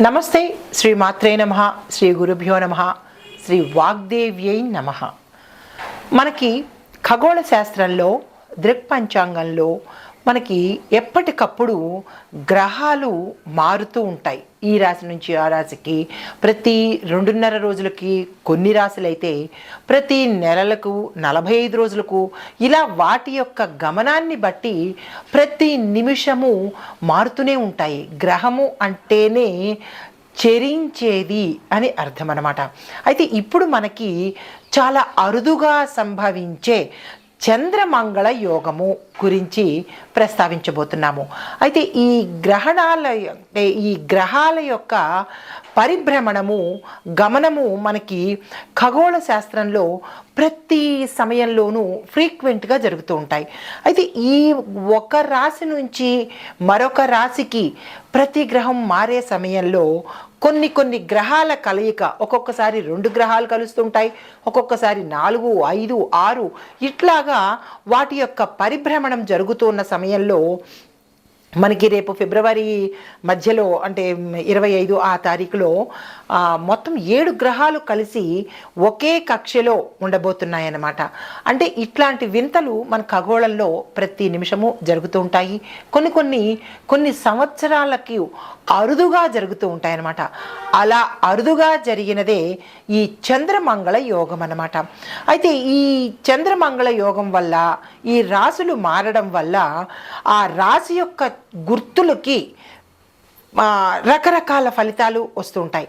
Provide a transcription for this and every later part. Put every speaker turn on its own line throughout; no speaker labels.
నమస్తే శ్రీ మాత్రే నమ శ్రీ గురుభ్యో నమ శ్రీ వాగ్దేవ్యై నమ. మనకి ఖగోళ శాస్త్రంలో దృక్పంచాంగంలో మనకి ఎప్పటికప్పుడు గ్రహాలు మారుతూ ఉంటాయి. ఈ రాశి నుంచి ఆ రాశికి ప్రతి రెండున్నర రోజులకి కొన్ని రాశులైతే ప్రతి నెలలకు నలభై ఐదు రోజులకు ఇలా వాటి యొక్క గమనాన్ని బట్టి ప్రతి నిమిషము మారుతూనే ఉంటాయి. గ్రహము అంటేనే చెరించేది అని అర్థం అనమాట అయితే ఇప్పుడు మనకి చాలా అరుదుగా సంభవించే చంద్రమంగళ యోగము గురించి ప్రస్తావించబోతున్నాము. అయితే ఈ గ్రహణాల అంటే ఈ గ్రహాల యొక్క పరిభ్రమణము గమనము మనకి ఖగోళ శాస్త్రంలో ప్రతి సమయంలోనూ ఫ్రీక్వెంట్గా జరుగుతూ ఉంటాయి. అయితే ఈ ఒక రాశి నుంచి మరొక రాశికి ప్రతి గ్రహం మారే సమయంలో కొన్ని కొన్ని గ్రహాల కలయిక ఒక్కొక్కసారి రెండు గ్రహాలు కలుస్తుంటాయి ఒక్కొక్కసారి నాలుగు ఐదు ఆరు. ఇట్లాగా వాటి యొక్క పరిభ్రమణం జరుగుతున్న సమయంలో మనకి రేపు ఫిబ్రవరి మధ్యలో అంటే ఇరవై ఐదు ఆ తారీఖులో మొత్తం ఏడు గ్రహాలు కలిసి ఒకే కక్షలో ఉండబోతున్నాయన్నమాట. అంటే ఇట్లాంటి వింతలు మన ఖగోళంలో ప్రతి నిమిషము జరుగుతూ ఉంటాయి. కొన్ని కొన్ని కొన్ని సంవత్సరాలకి అరుదుగా జరుగుతూ ఉంటాయన్నమాట. అలా అరుదుగా జరిగినదే ఈ చంద్రమంగళ యోగం అన్నమాట. అయితే ఈ చంద్రమంగళ యోగం వల్ల ఈ రాశులు మారడం వల్ల ఆ రాశి యొక్క గుర్తులకి రకరకాల ఫలితాలు వస్తుంటాయి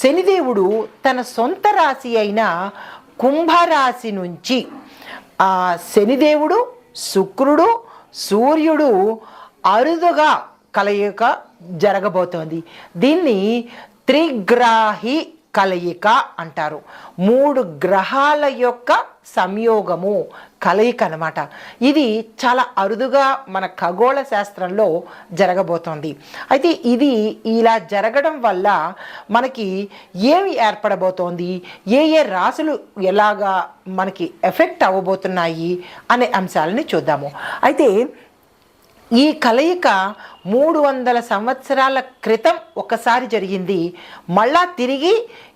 శనిదేవుడు తన సొంత రాశి అయిన కుంభరాశి నుంచి ఆ శనిదేవుడు శుక్రుడు సూర్యుడు అరుదుగా కలయిక జరగబోతోంది. దీన్ని త్రిగ్రాహి కలయిక అంటారు. మూడు గ్రహాల యొక్క సంయోగము కలయిక అనమాట ఇది చాలా అరుదుగా మన ఖగోళ శాస్త్రంలో జరగబోతోంది. అయితే ఇది ఇలా జరగడం వల్ల మనకి ఏమి ఏర్పడబోతోంది? ఏ ఏ రాశులు ఎలాగా మనకి ఎఫెక్ట్ అవ్వబోతున్నాయి? అనే అంశాలని చూద్దాము. అయితే ఈ కలయిక మూడు వందల సంవత్సరాల క్రితం ఒకసారి జరిగింది. మళ్ళా తిరిగి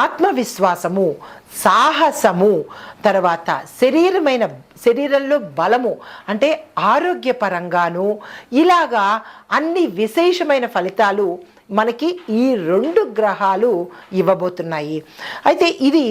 ఆత్మవిశ్వాసము సాహసము తర్వాత శరీరమైన శరీరంలో బలము అంటే ఆరోగ్యపరంగాను ఇలాగా అన్ని విశేషమైన ఫలితాలు మనకి ఈ రెండు గ్రహాలు ఇవ్వబోతున్నాయి. అయితే ఇది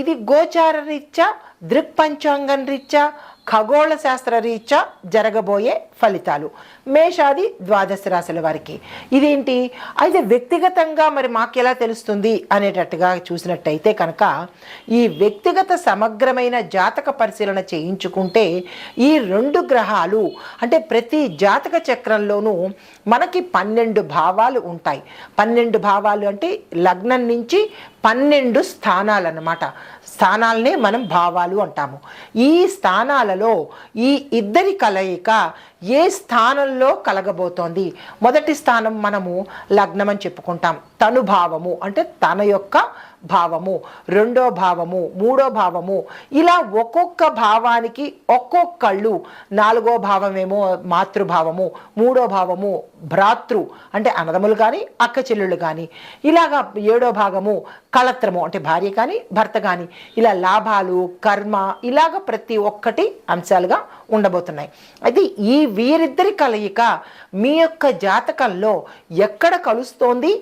ఇది గోచారరీత్యా దృక్పంచాంగం రీత్యా ఖగోళ శాస్త్ర రీత్యా జరగబోయే ఫలితాలు. మేషాది ద్వాదశ రాశుల వారికి. ఇదేంటి? అయితే వ్యక్తిగతంగా మరి మాకు ఎలా తెలుస్తుంది అనేటట్టుగా చూసినట్టయితే కనుక ఈ వ్యక్తిగత సమగ్రమైన జాతక పరిశీలన చేయించుకుంటే ఈ రెండు గ్రహాలు అంటే ప్రతి జాతక చక్రంలోనూ మనకి పన్నెండు భావాలు ఉంటాయి. పన్నెండు భావాలు అంటే లగ్నం నుంచి పన్నెండు స్థానాలు అన్నమాట స్థానాలనే మనం భావాలు అంటాము. ఈ స్థానాలలో ఈ ఇద్దరి కలయిక ఏ స్థానంలో కలగబోతోంది? మొదటి స్థానం మనము లగ్నం అని చెప్పుకుంటాం. తను భావము అంటే తన యొక్క భావము రెండో భావము మూడో భావము ఇలా ఒక్కొక్క భావానికి ఒక్కొక్కళ్ళు నాలుగో భావమేమో మాతృభావము మూడో భావము భ్రాతృ అంటే అన్నదములు కానీ అక్క చెల్లెళ్ళు కానీ ఇలాగా ఏడో భాగము కళత్రము అంటే భార్య కానీ భర్త కానీ ఇలా లాభాలు కర్మ ఇలాగ ప్రతి ఒక్కటి అంశాలుగా ఉండబోతున్నాయి. అయితే ఈ వీరిద్దరి కలయిక మీ యొక్క జాతకంలో ఎక్కడ కలుస్తోంది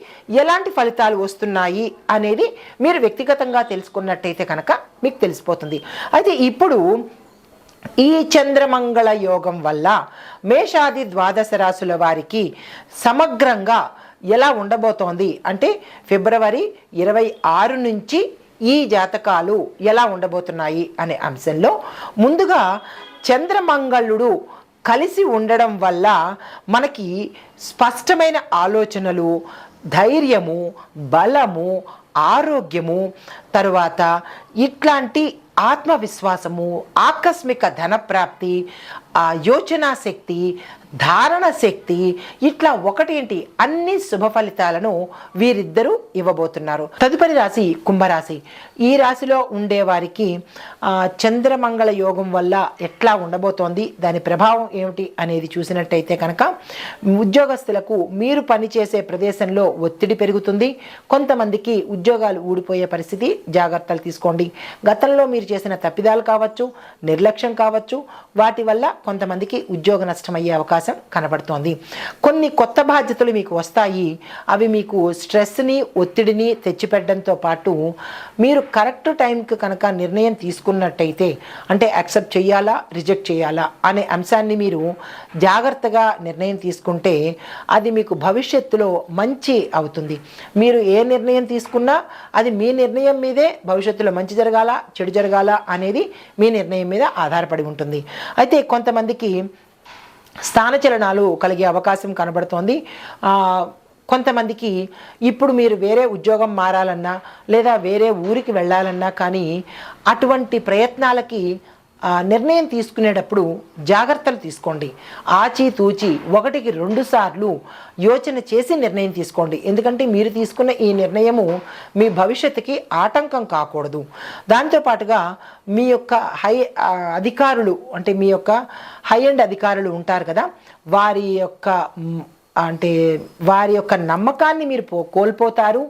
ఎలాంటి ఫలితాలు వస్తున్నాయి అనేది మీరు వ్యక్తిగతంగా తెలుసుకున్నట్టయితే కనుక మీకు తెలిసిపోతుంది. అయితే ఇప్పుడు ఈ చంద్రమంగళ యోగం వల్ల మేషాది ద్వాదశ రాశుల వారికి సమగ్రంగా ఎలా ఉండబోతోంది? అంటే ఫిబ్రవరి ఇరవై ఆరు నుంచి ఈ జాతకాలు ఎలా ఉండబోతున్నాయి అనే అంశంలో ముందుగా చంద్రమంగళుడు కలిసి ఉండడం వల్ల మనకి స్పష్టమైన ఆలోచనలు ధైర్యము బలము ఆరోగ్యము తరువాత ఇట్లాంటి ఆత్మవిశ్వాసము ఆకస్మిక ధనప్రాప్తి ఆ యోచనా శక్తి ధారణ శక్తి ఇట్లా ఒకటేంటి? అన్ని శుభ ఫలితాలను వీరిద్దరూ ఇవ్వబోతున్నారు. తదుపరి రాశి కుంభరాశి. ఈ రాశిలో ఉండేవారికి చంద్రమంగళ యోగం వల్ల ఎట్లా ఉండబోతోంది? దాని ప్రభావం ఏమిటి అనేది చూసినట్టయితే కనుక ఉద్యోగస్తులకు మీరు పనిచేసే ప్రదేశంలో ఒత్తిడి పెరుగుతుంది. కొంతమందికి ఉద్యోగాలు ఊడిపోయే పరిస్థితి జాగ్రత్తలు తీసుకోండి. గతంలో మీరు చేసిన తప్పిదాలు కావచ్చు నిర్లక్ష్యం కావచ్చు వాటి వల్ల కొంతమందికి ఉద్యోగ నష్టం అయ్యే అవకాశం కనబడుతోంది. కొన్ని కొత్త బాధ్యతలు మీకు వస్తాయి. అవి మీకు స్ట్రెస్ని ఒత్తిడిని తెచ్చిపెట్టడంతో పాటు మీరు కరెక్ట్ టైంకి కనుక నిర్ణయం తీసుకున్నట్టయితే అంటే యాక్సెప్ట్ చేయాలా రిజెక్ట్ చేయాలా అనే అంశాన్ని మీరు జాగ్రత్తగా నిర్ణయం తీసుకుంటే అది మీకు భవిష్యత్తులో మంచి అవుతుంది. మీరు ఏ నిర్ణయం తీసుకున్నా అది మీ నిర్ణయం మీద భవిష్యత్తులో మంచి జరగాల చెడు జరగాల అనేది మీ నిర్ణయం మీద ఆధారపడి ఉంటుంది. అయితే కొంతమందికి స్థానచలనాలు కలిగే అవకాశం కనబడుతోంది. కొంతమందికి ఇప్పుడు మీరు వేరే ఉద్యోగం మారాలన్నా లేదా వేరే ఊరికి వెళ్ళాలన్నా కానీ అటువంటి ప్రయత్నాలకి నిర్ణయం తీసుకునేటప్పుడు జాగ్రత్తలు తీసుకోండి. ఆచితూచి ఒకటికి రెండు సార్లు యోచన చేసి నిర్ణయం తీసుకోండి. ఎందుకంటే మీరు తీసుకున్న ఈ నిర్ణయము మీ భవిష్యత్తుకి ఆటంకం కాకూడదు. దాంతోపాటుగా మీ యొక్క హై అధికారులు అంటే మీ యొక్క హై అండ్ అధికారులు ఉంటారు కదా వారి యొక్క అంటే వారి యొక్క నమ్మకాన్ని మీరు పో కోల్పోతారు.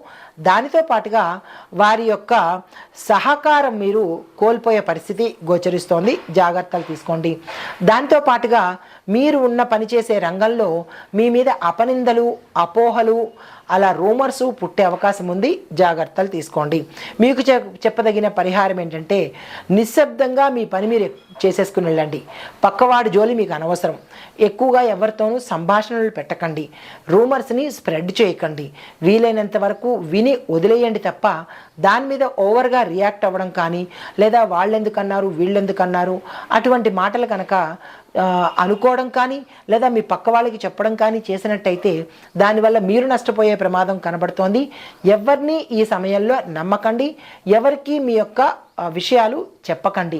దానితో పాటుగా వారి యొక్క సహకారం మీరు కోల్పోయే పరిస్థితి గోచరిస్తోంది. జాగ్రత్తలు తీసుకోండి. దాంతో పాటుగా మీరు ఉన్న పనిచేసే రంగంలో మీ మీద అపనిందలు అపోహలు అలా రూమర్స్ పుట్టే అవకాశం ఉంది. జాగ్రత్తలు తీసుకోండి. మీకు చెప్పదగిన పరిహారం ఏంటంటే నిశ్శబ్దంగా మీ పని మీరు చేసేసుకుని వెళ్ళండి. పక్కవాడి జోలి మీకు అనవసరం. ఎక్కువగా ఎవరితోనూ సంభాషణలు పెట్టకండి. రూమర్స్ని స్ప్రెడ్ చేయకండి. వీలైనంత వరకు విని వదిలేయండి తప్ప దాని మీద ఓవర్గా రియాక్ట్ అవ్వడం కానీ లేదా వాళ్ళెందుకన్నారు వీళ్ళెందుకన్నారు అటువంటి మాటలు కనుక అనుకోవడం కానీ లేదా మీ పక్క వాళ్ళకి చెప్పడం కానీ చేసినట్టయితే దానివల్ల మీరు నష్టపోయే ప్రమాదం కనబడుతోంది. ఎవరిని ఈ సమయంలో నమ్మకండి. ఎవరికి మీ యొక్క విషయాలు చెప్పకండి.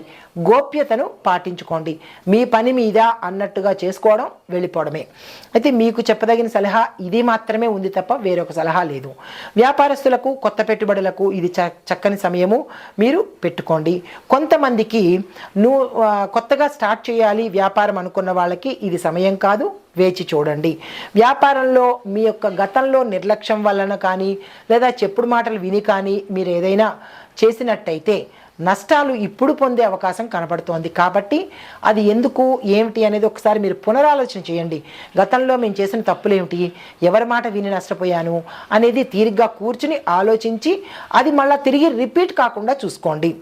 గోప్యతను పాటించుకోండి. మీ పని మీద అన్నట్టుగా చేసుకోవడం వెళ్ళిపోవడమే. అయితే మీకు చెప్పదగిన సలహా ఇది మాత్రమే ఉంది తప్ప వేరొక సలహా లేదు. వ్యాపారస్తులకు కొత్త పెట్టుబడులకు ఇది చ చక్కని సమయము మీరు పెట్టుకోండి. కొంతమందికి నువ్వు కొత్తగా స్టార్ట్ చేయాలి వ్యాపారం అనుకున్న వాళ్ళకి ఇది సమయం కాదు వేచి చూడండి. వ్యాపారంలో మీ యొక్క గతంలో నిర్లక్ష్యం వలన కానీ లేదా చెప్పుడు మాటలు విని కానీ మీరు ఏదైనా చేసినట్టయితే నష్టాలు ఇప్పుడు పొందే అవకాశం కనబడుతోంది. కాబట్టి అది ఎందుకు ఏమిటి అనేది ఒకసారి మీరు పునరాలోచన చేయండి. గతంలో మేము చేసిన తప్పులు ఏమిటి ఎవరి మాట విని నష్టపోయాను? అనేది తీరిగ్గా కూర్చుని ఆలోచించి అది మళ్ళీ తిరిగి రిపీట్ కాకుండా చూసుకోండి.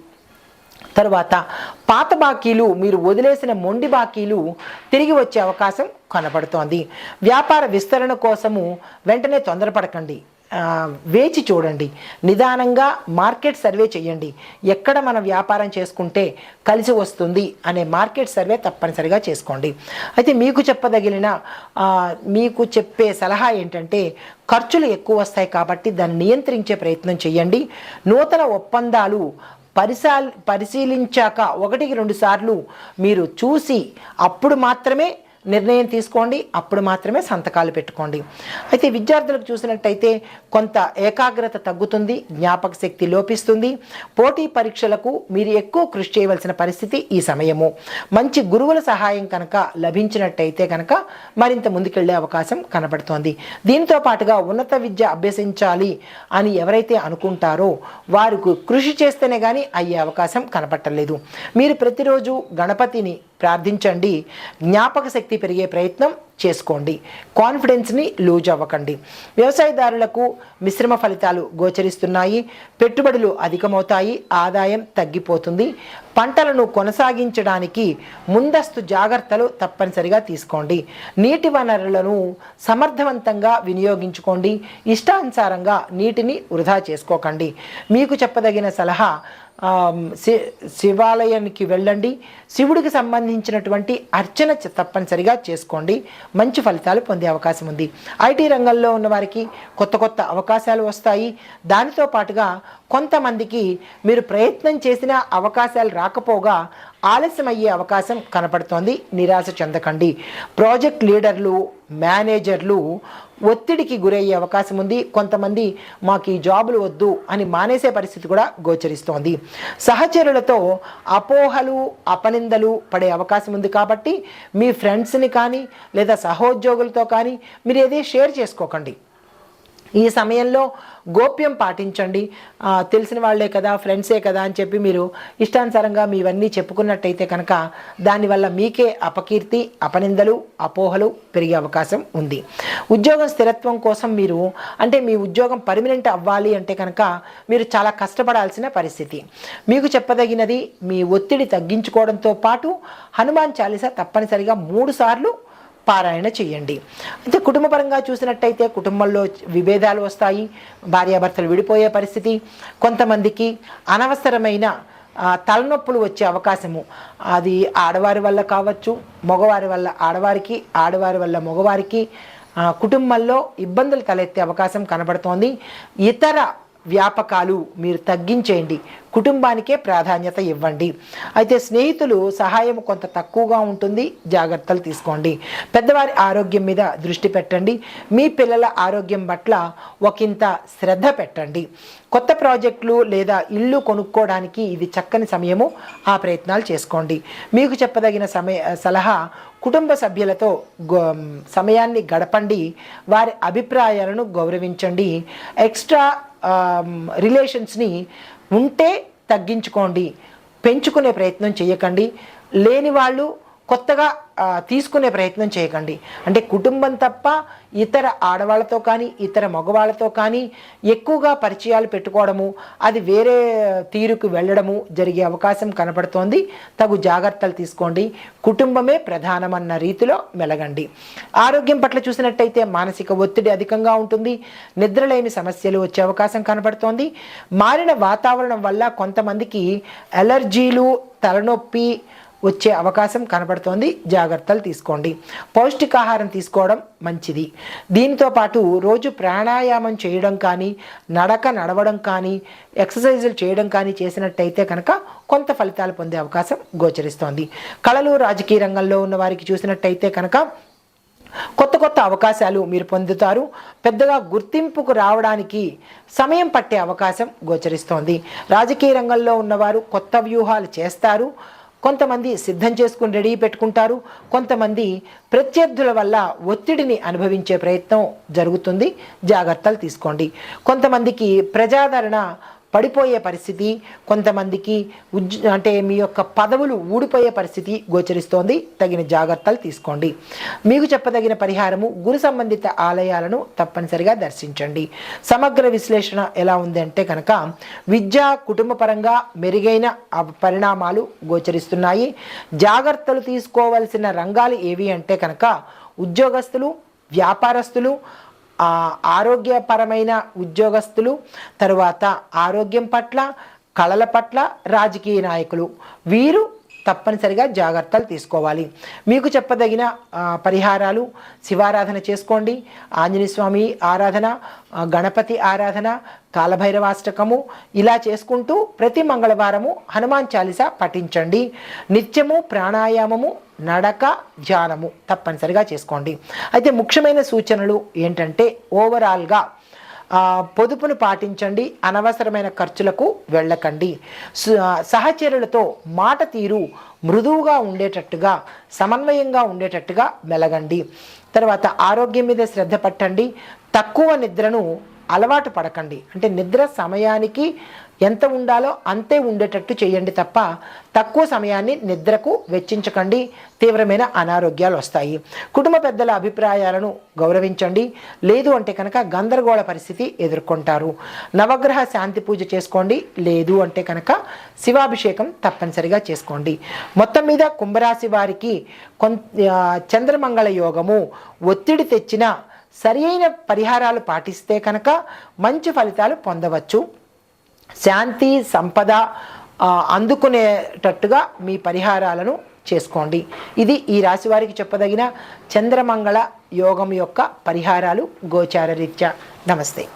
తరువాత పాత బాకీలు మీరు వదిలేసిన మొండి బాకీలు తిరిగి వచ్చే అవకాశం కనపడుతోంది వ్యాపార విస్తరణ కోసము వెంటనే తొందరపడకండి. వేచి చూడండి. నిదానంగా మార్కెట్ సర్వే చేయండి. ఎక్కడ మనం వ్యాపారం చేసుకుంటే కలిసి వస్తుంది అనే మార్కెట్ సర్వే తప్పనిసరిగా చేసుకోండి. అయితే మీకు చెప్పదగిలిన మీకు చెప్పే సలహా ఏంటంటే ఖర్చులు ఎక్కువ వస్తాయి కాబట్టి దాన్ని నియంత్రించే ప్రయత్నం చేయండి. నూతన ఒప్పందాలు పరిశాల్ పరిశీలించాక ఒకటికి రెండు సార్లు మీరు చూసి అప్పుడు మాత్రమే నిర్ణయం తీసుకోండి అప్పుడు మాత్రమే సంతకాలు పెట్టుకోండి. అయితే విద్యార్థులకు చూసినట్టయితే కొంత ఏకాగ్రత తగ్గుతుంది జ్ఞాపక శక్తి లోపిస్తుంది. పోటీ పరీక్షలకు మీరు ఎక్కువ కృషి చేయవలసిన పరిస్థితి ఈ సమయము. మంచి గురువుల సహాయం కనుక లభించినట్టయితే కనుక మరింత ముందుకెళ్ళే అవకాశం కనబడుతోంది. దీంతో పాటుగా ఉన్నత విద్య అభ్యసించాలి అని ఎవరైతే అనుకుంటారో వారికి కృషి చేస్తేనే కానీ అయ్యే అవకాశం కనపట్టలేదు మీరు ప్రతిరోజు గణపతిని ప్రార్థించండి. జ్ఞాపక శక్తి పెరిగే ప్రయత్నం చేసుకోండి. కాన్ఫిడెన్స్ని లూజ్ అవ్వకండి. వ్యవసాయదారులకు మిశ్రమ ఫలితాలు గోచరిస్తున్నాయి. పెట్టుబడులు అధికమవుతాయి. ఆదాయం తగ్గిపోతుంది. పంటలను కొనసాగించడానికి ముందస్తు జాగ్రత్తలు తప్పనిసరిగా తీసుకోండి. నీటి వనరులను సమర్థవంతంగా వినియోగించుకోండి. ఇష్టానుసారంగా నీటిని వృధా చేసుకోకండి. మీకు చెప్పదగిన సలహా శివాలయానికి వెళ్ళండి. శివుడికి సంబంధించినటువంటి అర్చన తప్పనిసరిగా చేసుకోండి. మంచి ఫలితాలు పొందే అవకాశం ఉంది. ఐటీ రంగంలో ఉన్న వారికి కొత్త కొత్త అవకాశాలు వస్తాయి. దానితో పాటుగా కొంతమందికి మీరు ప్రయత్నం చేసిన అవకాశాలు రాకపోగా ఆలస్యమయ్యే అవకాశం కనపడుతోంది. నిరాశ చెందకండి. ప్రాజెక్ట్ లీడర్లు మేనేజర్లు ఒత్తిడికి గురయ్యే అవకాశం ఉంది. కొంతమంది మాకు ఈ జాబులు వద్దు అని మానేసే పరిస్థితి కూడా గోచరిస్తోంది. సహచరులతో అపోహలు అపనిందలు పడే అవకాశం ఉంది కాబట్టి మీ ఫ్రెండ్స్ని కానీ లేదా సహోద్యోగులతో కానీ మీరు ఏది షేర్ చేసుకోకండి. ఈ సమయంలో గోప్యం పాటించండి. తెలిసిన వాళ్ళే కదా ఫ్రెండ్సే కదా అని చెప్పి మీరు ఇష్టానుసారంగా మీవన్నీ చెప్పుకున్నట్టయితే కనుక దానివల్ల మీకే అపకీర్తి అపనిందలు అపోహలు పెరిగే అవకాశం ఉంది. ఉద్యోగం స్థిరత్వం కోసం మీరు అంటే మీ ఉద్యోగం పర్మనెంట్ అవ్వాలి అంటే కనుక మీరు చాలా కష్టపడాల్సిన పరిస్థితి. మీకు చెప్పదగినది మీ ఒత్తిడి తగ్గించుకోవడంతో పాటు హనుమాన్ చాలీసా తప్పనిసరిగా మూడు సార్లు పారాయణ చేయండి. అయితే కుటుంబపరంగా చూసినట్టయితే కుటుంబంలో విభేదాలు వస్తాయి భార్యాభర్తలు విడిపోయే పరిస్థితి కొంతమందికి అనవసరమైన తలనొప్పులు వచ్చే అవకాశము. అది ఆడవారి వల్ల కావచ్చు మగవారి వల్ల ఆడవారికి ఆడవారి వల్ల మగవారికి కుటుంబంలో ఇబ్బందులు తలెత్తే అవకాశం కనబడుతోంది. ఇతర వ్యాపకాలు మీరు తగ్గించేయండి. కుటుంబానికే ప్రాధాన్యత ఇవ్వండి. అయితే స్నేహితులు సహాయం కొంత తక్కువగా ఉంటుంది. జాగ్రత్తలు తీసుకోండి. పెద్దవారి ఆరోగ్యం మీద దృష్టి పెట్టండి. మీ పిల్లల ఆరోగ్యం పట్ల ఒకంత శ్రద్ధ పెట్టండి. కొత్త ప్రాజెక్టులు లేదా ఇల్లు కొనుక్కోవడానికి ఇది చక్కని సమయము. ఆ ప్రయత్నాలు చేసుకోండి. మీకు చెప్పదగిన సమయ సలహా కుటుంబ సభ్యులతో సమయాన్ని గడపండి. వారి అభిప్రాయాలను గౌరవించండి. ఎక్స్ట్రా రిలేషన్స్ని ఉంటే తగ్గించుకోండి. పెంచుకునే ప్రయత్నం చేయకండి లేని వాళ్ళు కొత్తగా తీసుకునే ప్రయత్నం చేయకండి. అంటే కుటుంబం తప్ప ఇతర ఆడవాళ్ళతో కానీ ఇతర మగవాళ్ళతో కానీ ఎక్కువగా పరిచయాలు పెట్టుకోవడము అది వేరే తీరుకు వెళ్ళడము జరిగే అవకాశం కనపడుతోంది. తగు జాగ్రత్తలు తీసుకోండి. కుటుంబమే ప్రధానమన్న రీతిలో మెలగండి. ఆరోగ్యం పట్ల చూసినట్టయితే మానసిక ఒత్తిడి అధికంగా ఉంటుంది. నిద్రలేమి సమస్యలు వచ్చే అవకాశం కనపడుతోంది. మారిన వాతావరణం వల్ల కొంతమందికి అలర్జీలు తలనొప్పి వచ్చే అవకాశం కనబడుతోంది. జాగ్రత్తలు తీసుకోండి. పౌష్టికాహారం తీసుకోవడం మంచిది. దీంతో పాటు రోజు ప్రాణాయామం చేయడం కానీ నడక నడవడం కానీ ఎక్సర్సైజులు చేయడం కానీ చేసినట్టయితే కనుక కొంత ఫలితాలు పొందే అవకాశం గోచరిస్తోంది. కళలు రాజకీయ రంగంలో ఉన్న వారికి చూసినట్టయితే కనుక కొత్త కొత్త అవకాశాలు మీరు పొందుతారు. పెద్దగా గుర్తింపుకు రావడానికి సమయం పట్టే అవకాశం గోచరిస్తోంది. రాజకీయ రంగంలో ఉన్నవారు కొత్త వ్యూహాలు చేస్తారు. కొంతమంది సిద్ధం చేసుకుని రెడీ పెట్టుకుంటారు కొంతమంది ప్రత్యర్థుల వల్ల ఒత్తిడిని అనుభవించే ప్రయత్నం జరుగుతుంది. జాగ్రత్తలు తీసుకోండి. కొంతమందికి ప్రజాదరణ పడిపోయే పరిస్థితి కొంతమందికి ఉజ్ అంటే మీ యొక్క పదవులు ఊడిపోయే పరిస్థితి గోచరిస్తోంది. తగిన జాగ్రత్తలు తీసుకోండి. మీకు చెప్పదగిన పరిహారము గురు సంబంధిత ఆలయాలను తప్పనిసరిగా దర్శించండి. సమగ్ర విశ్లేషణ ఎలా ఉంది అంటే కనుక విద్య కుటుంబ పరంగా మెరుగైన పరిణామాలు గోచరిస్తున్నాయి. జాగ్రత్తలు తీసుకోవాల్సిన రంగాలు ఏవి అంటే కనుక ఉద్యోగస్తులు వ్యాపారస్తులు ఆరోగ్యపరమైన ఉద్యోగస్తులు తరువాత ఆరోగ్యం పట్ల కళల పట్ల రాజకీయ నాయకులు. వీరు తప్పనిసరిగా జాగ్రత్తలు తీసుకోవాలి. మీకు చెప్పదగిన పరిహారాలు శివారాధన చేసుకోండి. ఆంజనేయస్వామి ఆరాధన గణపతి ఆరాధన కాలభైరవాష్టకము ఇలా చేసుకుంటూ ప్రతి మంగళవారము హనుమాన్ చాలీస పఠించండి. నిత్యము ప్రాణాయామము నడక ధ్యానము తప్పనిసరిగా చేసుకోండి. అయితే ముఖ్యమైన సూచనలు ఏంటంటే ఓవరాల్గా పొదుపును పాటించండి అనవసరమైన ఖర్చులకు వెళ్ళకండి. సు- సహచరులతో మాట తీరు మృదువుగా ఉండేటట్టుగా సమన్వయంగా ఉండేటట్టుగా మెలగండి. తర్వాత ఆరోగ్యం మీద శ్రద్ధ పట్టండి. తక్కువ నిద్రను అలవాటు పడకండి. అంటే నిద్ర సమయానికి ఎంత ఉండాలో అంతే ఉండేటట్టు చేయండి తప్ప తక్కువ సమయాన్ని నిద్రకు వెచ్చించకండి. తీవ్రమైన అనారోగ్యాలు వస్తాయి. కుటుంబ పెద్దల అభిప్రాయాలను గౌరవించండి. లేదు అంటే కనుక గందరగోళ పరిస్థితి ఎదుర్కొంటారు. నవగ్రహ శాంతి పూజ చేసుకోండి. లేదు అంటే కనుక శివాభిషేకం తప్పనిసరిగా చేసుకోండి. మొత్తం మీద కుంభరాశి వారికి కొంత చంద్రమంగళ యోగము ఒత్తిడి తెచ్చిన సరి అయిన పరిహారాలు పాటిస్తే కనుక మంచి ఫలితాలు పొందవచ్చు. శాంతి సంపద అందుకునేటట్టుగా మీ పరిహారాలను చేసుకోండి. ఇది ఈ రాశి వారికి చెప్పదగిన చంద్రమంగళ యోగం యొక్క పరిహారాలు గోచార రీత్యా. నమస్తే.